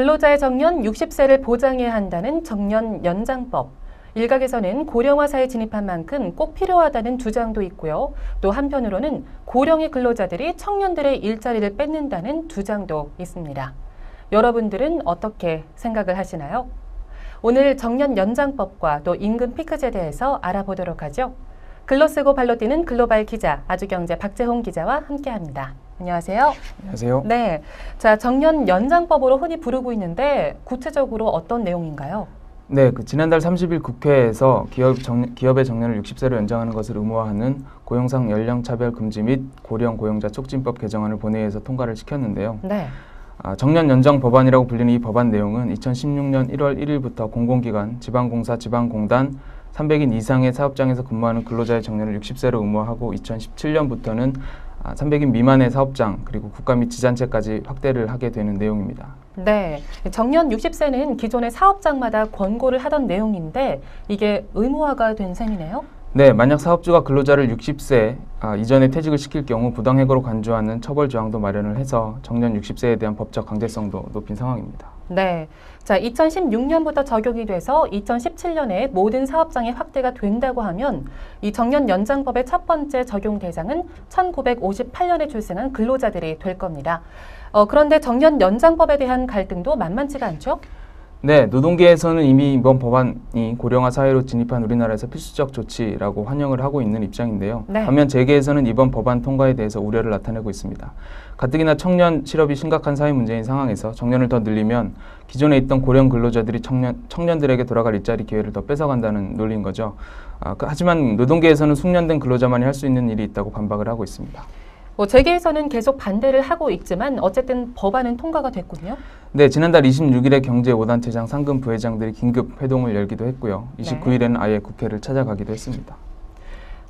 근로자의 정년 60세를 보장해야 한다는 정년 연장법. 일각에서는 고령화 사에 진입한 만큼 꼭 필요하다는 주장도 있고요. 또 한편으로는 고령의 근로자들이 청년들의 일자리를 뺏는다는 주장도 있습니다. 여러분들은 어떻게 생각을 하시나요? 오늘 정년 연장법과 또 임금 피크제에 대해서 알아보도록 하죠. 글로 쓰고 발로 뛰는 글로벌 기자 아주경제 박재홍 기자와 함께합니다. 안녕하세요. 안녕하세요. 네, 자 정년 연장법으로 흔히 부르고 있는데 구체적으로 어떤 내용인가요? 네, 그 지난달 30일 국회에서 기업 정, 기업의 정년을 60세로 연장하는 것을 의무화하는 고용상 연령 차별 금지 및 고령 고용자 촉진법 개정안을 본회의에서 통과를 시켰는데요. 네, 아, 정년 연장 법안이라고 불리는 이 법안 내용은 2016년 1월 1일부터 공공기관, 지방공사, 지방공단 300인 이상의 사업장에서 근무하는 근로자의 정년을 60세로 의무화하고 2017년부터는 아, 300인 미만의 사업장 그리고 국가 및 지자체까지 확대를 하게 되는 내용입니다. 네. 정년 60세는 기존의 사업장마다 권고를 하던 내용인데 이게 의무화가 된 셈이네요. 네, 만약 사업주가 근로자를 60세 아, 이전에 퇴직을 시킬 경우 부당해고로 간주하는 처벌 조항도 마련을 해서 정년 60세에 대한 법적 강제성도 높인 상황입니다. 네. 자, 2016년부터 적용이 돼서 2017년에 모든 사업장에 확대가 된다고 하면 이 정년 연장법의 첫 번째 적용 대상은 1958년에 출생한 근로자들이 될 겁니다. 어, 그런데 정년 연장법에 대한 갈등도 만만치가 않죠? 네, 노동계에서는 이미 이번 법안이 고령화 사회로 진입한 우리나라에서 필수적 조치라고 환영을 하고 있는 입장인데요. 네. 반면 재계에서는 이번 법안 통과에 대해서 우려를 나타내고 있습니다. 가뜩이나 청년 실업이 심각한 사회 문제인 상황에서 정년을 더 늘리면 기존에 있던 고령 근로자들이 청년, 청년들에게 돌아갈 일자리 기회를 더 뺏어간다는 논리인 거죠. 아, 그- 하지만 노동계에서는 숙련된 근로자만이 할 수 있는 일이 있다고 반박을 하고 있습니다. 뭐 재계에서는 계속 반대를 하고 있지만 어쨌든 법안은 통과가 됐군요. 네, 지난달 26일에 경제 5단체장 상금 부회장들이 긴급 회동을 열기도 했고요. 네. 29일에는 아예 국회를 찾아가기도 했습니다.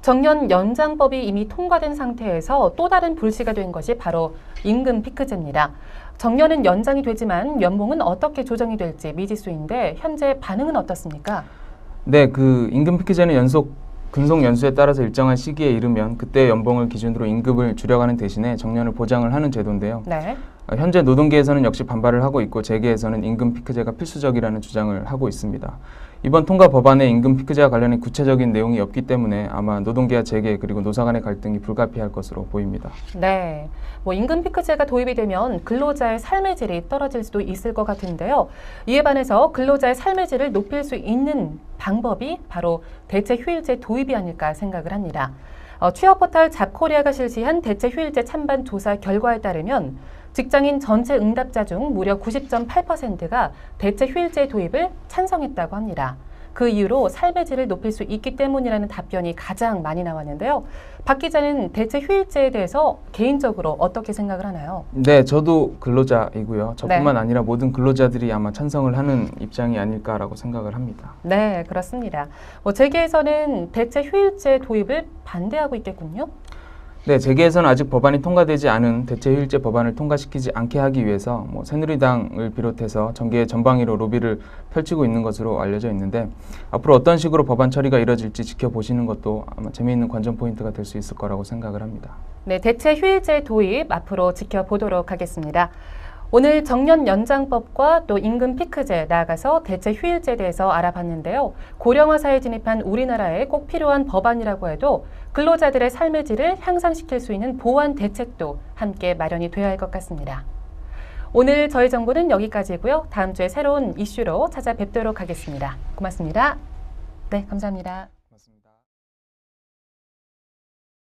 정년 연장법이 이미 통과된 상태에서 또 다른 불씨가 된 것이 바로 임금 피크제입니다. 정년은 연장이 되지만 연봉은 어떻게 조정이 될지 미지수인데 현재 반응은 어떻습니까? 네, 그 임금 피크제는 연속 근속 연수에 따라서 일정한 시기에 이르면 그때 연봉을 기준으로 임금을 줄여가는 대신에 정년을 보장을 하는 제도인데요. 네. 어, 현재 노동계에서는 역시 반발을 하고 있고 재계에서는 임금 피크제가 필수적이라는 주장을 하고 있습니다. 이번 통과 법안에 임금 피크제와 관련된 구체적인 내용이 없기 때문에 아마 노동계와 재계 그리고 노사 간의 갈등이 불가피할 것으로 보입니다. 네. 뭐 임금 피크제가 도입이 되면 근로자의 삶의 질이 떨어질 수도 있을 것 같은데요. 이에 반해서 근로자의 삶의 질을 높일 수 있는 방법이 바로 대체 휴일제 도입이 아닐까 생각을 합니다. 어, 취업 포털 잡코리아가 실시한 대체 휴일제 찬반 조사 결과에 따르면 직장인 전체 응답자 중 무려 90.8%가 대체 휴일제 도입을 찬성했다고 합니다. 그 이유로 삶의 질을 높일 수 있기 때문이라는 답변이 가장 많이 나왔는데요. 박 기자는 대체 휴일제에 대해서 개인적으로 어떻게 생각을 하나요? 네, 저도 근로자이고요. 저뿐만 네. 아니라 모든 근로자들이 아마 찬성을 하는 입장이 아닐까라고 생각을 합니다. 네, 그렇습니다. 뭐 재계에서는 대체 휴일제 도입을 반대하고 있겠군요. 네, 재계에서는 아직 법안이 통과되지 않은 대체휴일제 법안을 통과시키지 않게 하기 위해서 뭐 새누리당을 비롯해서 정계의 전방위로 로비를 펼치고 있는 것으로 알려져 있는데 앞으로 어떤 식으로 법안 처리가 이뤄질지 지켜보시는 것도 아마 재미있는 관전 포인트가 될 수 있을 거라고 생각을 합니다. 네, 대체 휴일제 도입 앞으로 지켜보도록 하겠습니다. 오늘 정년 연장법과 또 임금 피크제 나아가서 대체 휴일제에 대해서 알아봤는데요. 고령화 사회에 진입한 우리나라에 꼭 필요한 법안이라고 해도 근로자들의 삶의 질을 향상시킬 수 있는 보완 대책도 함께 마련이 되어야 할 것 같습니다. 오늘 저희 정보는 여기까지고요. 다음 주에 새로운 이슈로 찾아뵙도록 하겠습니다. 고맙습니다. 네, 감사합니다.